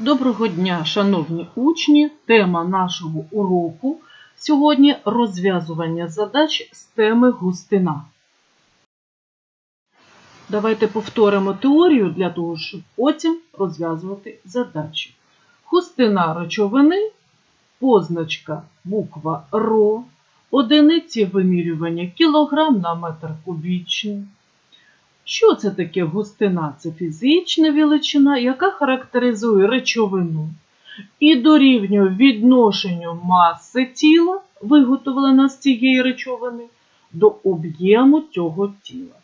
Доброго дня, шановні учні! Тема нашого уроку сьогодні розв'язування задач з теми густина. Давайте повторимо теорію для того, щоб потім розв'язувати задачі. Густина речовини, позначка буква РО, одиниці вимірювання кілограм на метр кубічний. Що це таке густина? Це фізична величина, яка характеризує речовину і дорівнює відношенню маси тіла, виготовлена з цієї речовини, до об'єму цього тіла.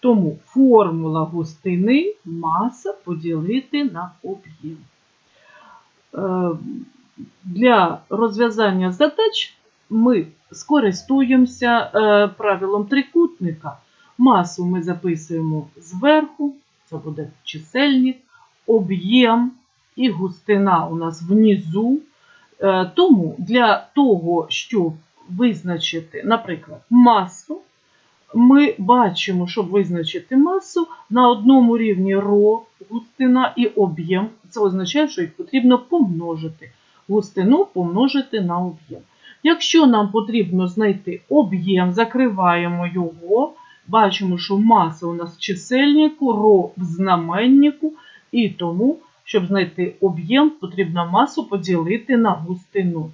Тому формула густини маса поділити на об'єм. Е, Для розв'язання задач ми скористуємося е, правилом трикутника. Масу ми записуємо зверху, це буде чисельник, об'єм і густина у нас внизу. Е, Тому для того, щоб визначити, наприклад, масу, ми бачимо, щоб визначити масу на одному рівні ро, густина і об'єм. Це означає, що їх потрібно помножити. Густину помножити на об'єм. Якщо нам потрібно знайти об'єм, закриваємо його. Бачимо, що маса у нас чисельнику, ро в знаменнику, і тому, щоб знайти об'єм, потрібно масу поділити на густину.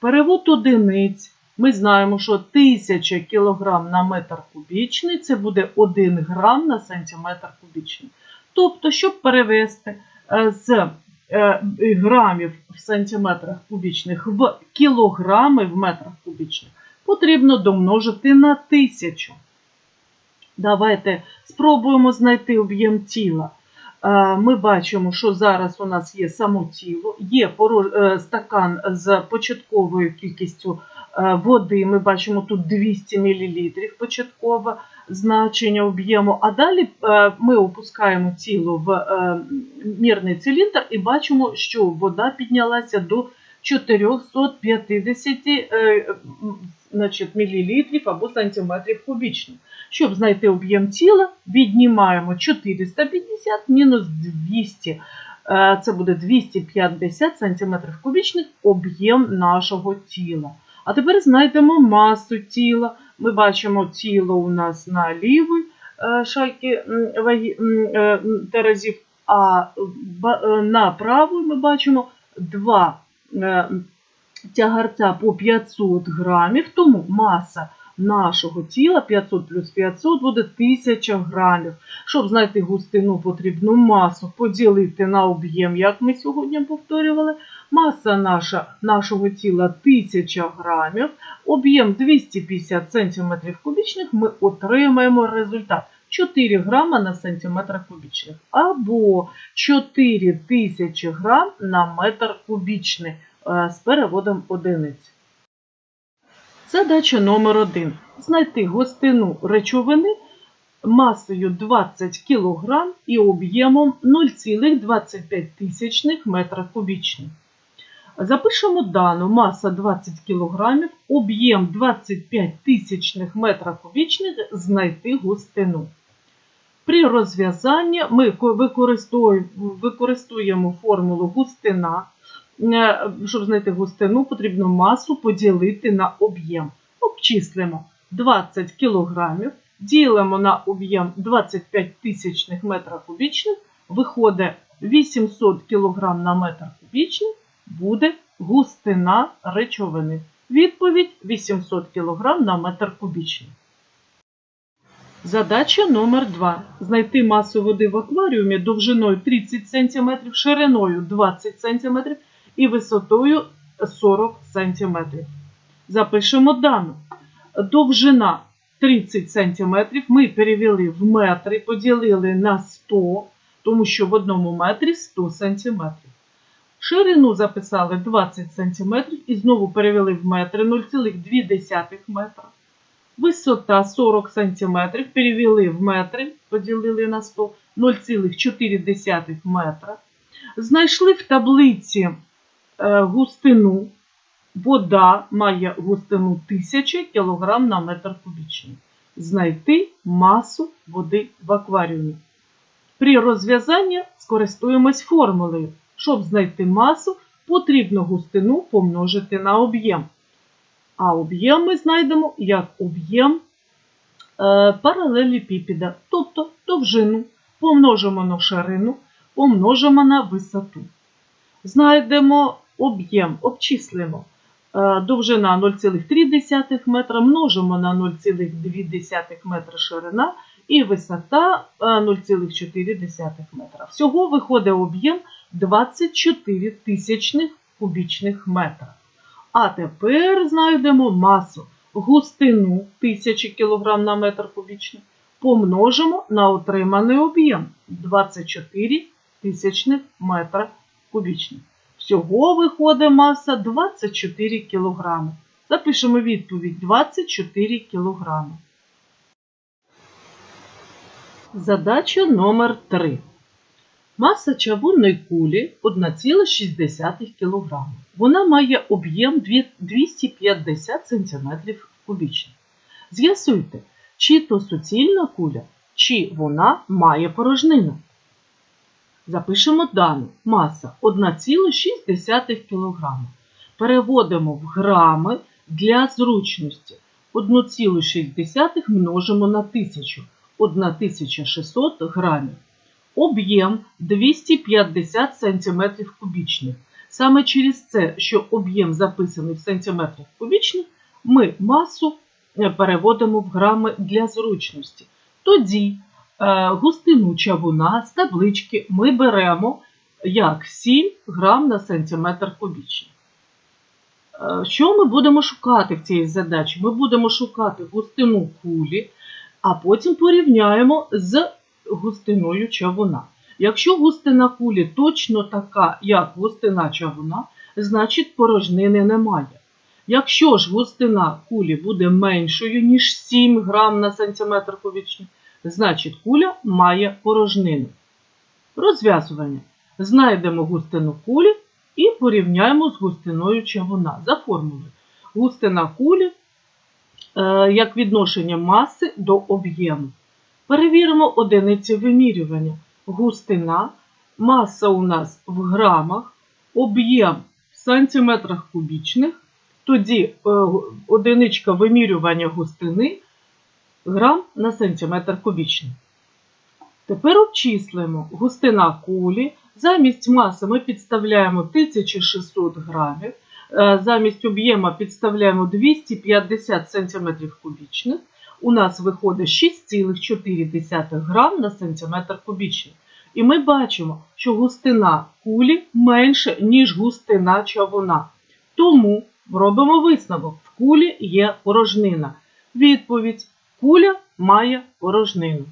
Перевод одиниць. Ми знаємо, що 1000 кг на метр кубічний це буде 1 грам на сантиметр кубічний. Тобто, щоб перевести е, з е, грамів в сантиметрах кубічних в кілограми в метрах кубічних, потрібно домножити на 1000. Давайте спробуємо знайти об'єм тіла. Е, Ми бачимо, що зараз у нас є само тіло, є е, стакан з початковою кількістю е, води. Ми бачимо тут 200 мл початкове значення об'єму. А далі ми опускаємо тіло в мірний циліндр і бачимо, що вода піднялася до 450 значить, мл або сантиметрів кубічних. Щоб знайти об'єм тіла, віднімаємо 450 мінус 200. Е, це буде 250 см кубічних об'єм нашого тіла. А тепер знайдемо масу тіла. Ми бачимо тіло у нас на лівій е, шайки е, терезів, а на правій ми бачимо два тягарця по 500 грамів, тому маса нашого тіла 500 плюс 500 буде 1000 грамів. Щоб знайти густину, потрібну масу поділити на об'єм, як ми сьогодні повторювали. Маса наша, нашого тіла 1000 грамів, об'єм 250 см кубічних, ми отримаємо результат 4 грама на сантиметр кубічних. Або 4000 грам на метр кубічний е, з переводом одиниць. Задача номер 1 Знайти густину речовини масою 20 кг і об'ємом 0,25 метра кубічних. Запишемо дану маса 20 кг, об'єм 25 тисячних метра кубічних знайти густину. При розв'язанні ми використовуємо формулу густина. Е, щоб знайти густину, потрібно масу поділити на об'єм. Обчислимо 20 кг, ділимо на об'єм 25 тисячних метра кубічних, виходить 800 кг на метр кубічний, буде густина речовини. Відповідь 800 кг на метр кубічний. Задача номер 2 Знайти масу води в акваріумі довжиною 30 см, шириною 20 см і висотою 40 см. Запишемо дану. Довжина 30 см ми перевели в метри, поділили на 100, тому що в одному метрі 100 см. Ширину записали 20 см і знову перевели в метри 0,2 метра. Висота 40 см перевели в метри, поділили на 100, 0,4 метра. Знайшли в таблиці Е, густину. Вода має густину 1000 кг на метр кубічний. Знайти масу води в акваріумі. При розв'язанні скористуємось формулою. Щоб знайти масу, потрібно густину помножити на об'єм. А об'єм ми знайдемо як об'єм е, паралелепіпіда, тобто довжину. Помножимо на ширину, помножимо на висоту. Знайдемо об'єм, обчислимо. Е, Довжина 0,3 метра множимо на 0,2 метра ширина і висота е, 0,4 метра. Всього виходить об'єм 24 тисячних кубічних метра. А тепер знайдемо масу густину 1000 кг на метр кубічний. Помножимо на отриманий об'єм 24 тисячних метра кубічних. Всього виходить маса 24 кг. Запишемо відповідь 24 кг. Задача номер 3. Маса чавунної кулі 1,6 кг. Вона має об'єм 250 см кубічних. З'ясуйте, чи то суцільна куля, чи вона має порожнину. Запишемо дану. Маса 1,6 кг. Переводимо в грами для зручності. 1,6 множимо на 1000. 1600 грамів. Об'єм 250 см кубічних. Саме через це, що об'єм записаний в сантиметрах кубічних, ми масу е, переводимо в грами для зручності. Тоді е, густину чавуна з таблички ми беремо як 7 грам на сантиметр кубічний. Е, Що ми будемо шукати в цій задачі? Ми будемо шукати густину кулі, а потім порівняємо з густиною чавуна. Якщо густина кулі точно така, як густина чавуна, значить порожнини немає. Якщо ж густина кулі буде меншою, ніж 7 грам на сантиметр кубічний, значить куля має порожнину. Розв'язування. Знайдемо густину кулі і порівняємо з густиною чавуна. За формулою. Густина кулі е, як відношення маси до об'єму. Перевіримо одиниці вимірювання. Густина, маса у нас в грамах, об'єм в сантиметрах кубічних, тоді е, одиничка вимірювання густини грам на сантиметр кубічний. Тепер обчислимо густина кулі. Замість маси ми підставляємо 1600 грамів, е, замість об'єма підставляємо 250 см кубічних. У нас виходить 6,4 грам на сантиметр кубічний. І ми бачимо, що густина кулі менше, ніж густина чавуна. Тому робимо висновок: в кулі є порожнина. Відповідь: куля має порожнину.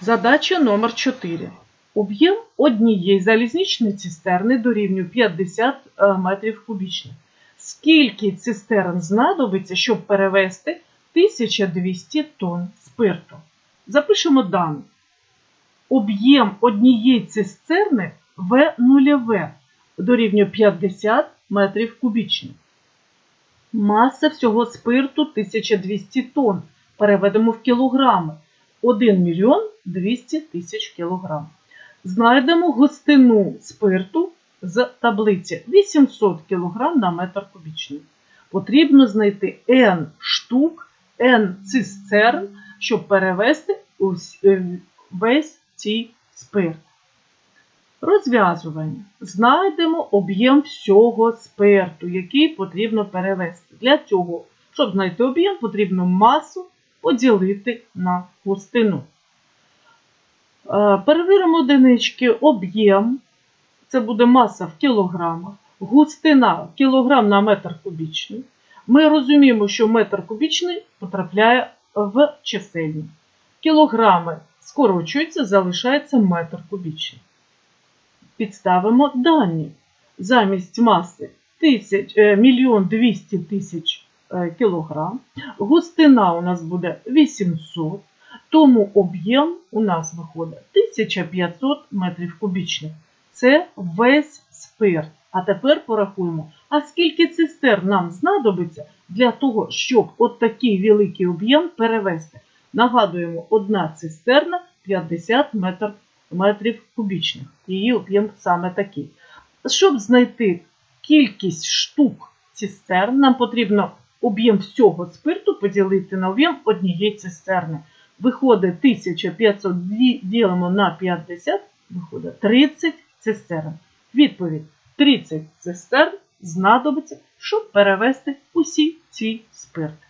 Задача номер 4. Об'єм однієї залізничної цистерни дорівнює 50 е, метрів кубічних. Скільки цистерн знадобиться, щоб перевести 1200 тонн спирту? Запишемо дані. Об'єм однієї цистерни В0В дорівнює 50 метрів кубічних. Маса всього спирту 1200 тонн. Переведемо в кілограми. 1 мільйон 200 тисяч кілограм. Знайдемо густину спирту з таблиці 800 кг на метр кубічний. Потрібно знайти N штук, N цистерн, щоб перевести весь цей спирт. Розв'язування. Знайдемо об'єм всього спирту, який потрібно перевести. Для цього, щоб знайти об'єм, потрібно масу поділити на густину. Е, перевіримо одинички об'єм. Це буде маса в кілограмах, густина кілограм на метр кубічний. Ми розуміємо, що метр кубічний потрапляє в чисельник. Кілограми скорочуються, залишається метр кубічний. Підставимо дані. Замість маси 1 200 тисяч кілограм. Густина у нас буде 800, тому об'єм у нас виходить 1500 метрів кубічних. Це весь спирт. А тепер порахуємо, а скільки цистерн нам знадобиться для того, щоб от такий великий об'єм перевести. Нагадуємо, одна цистерна 50 метр метрів кубічних. Її об'єм саме такий. Щоб знайти кількість штук цистерн, нам потрібно об'єм всього спирту поділити на об'єм однієї цистерни. Виходить 1500 ділимо на 50, виходить 30 цистерн. Відповідь 30 цистерн знадобиться, щоб перевести усі ці спирти.